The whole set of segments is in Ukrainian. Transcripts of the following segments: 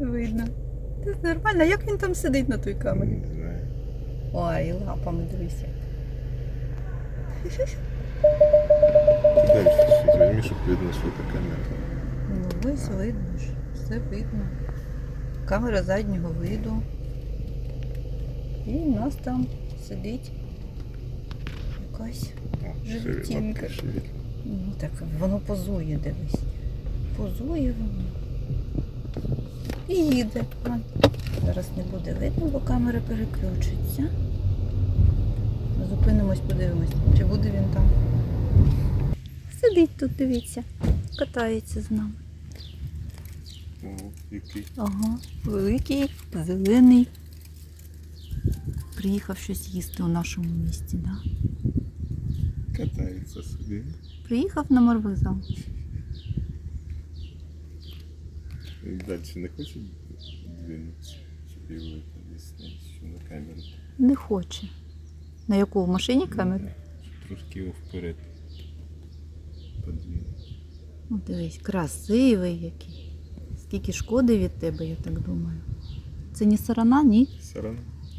Видно. Це нормально. Як він там сидить на той камері? Не знаю. Ой, лапами дивися. Дальше чуть возьми, щоб видно, це камера. Ну, ось видно ж. Все видно. Камера заднього виду. І в нас там сидить якась. Шевелить. Ну так воно позує, дивись. Позує воно. І їде. Зараз не буде видно, бо камера переключиться. Зупинимось, подивимось, чи буде він там. Сидить тут, дивіться, катається з нами. О, який. Ага, великий, зелений. Приїхав щось їсти у нашому місті, да? Катається собі. Приїхав на морвокзал. Далі не хоче двинутися, щоб його десь що на камеру. Не хоче. На яку в машині камеру? Щоб Трошки його вперед подвинути. Ну, дивись, красивий який. Скільки шкоди від тебе, я так думаю. Це не сарана, ні? Одно.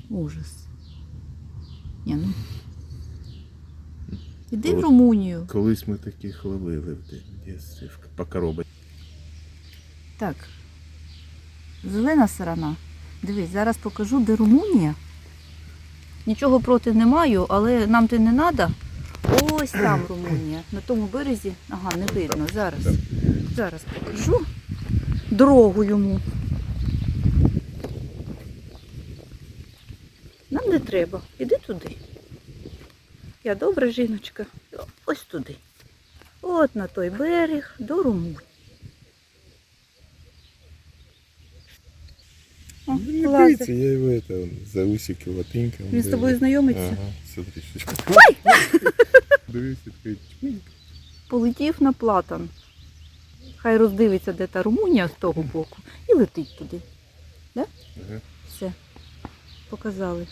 Ужас. Ні, ну. Іди в Румунію. Колись ми таких ловили в дитинстві, в- по коробочці. Так. Зелена сарана. Дивись, зараз покажу, де Румунія. Нічого проти не маю, але нам ти не треба. Ось там Румунія. На тому березі. Ага, не видно. Зараз. Зараз покажу дорогу йому. Нам не треба. Іди туди. Я добра жіночка. Ось туди. От на той берег до Румунії. О, Не класно. боится, я его это, за усики латинка. Він з тобою знайомиться? Ага, смотри, що. Такий чмінь. Полетів на платан. Хай роздивиться, де та Румунія з того боку, і летить туди. Ага. Все. Показали.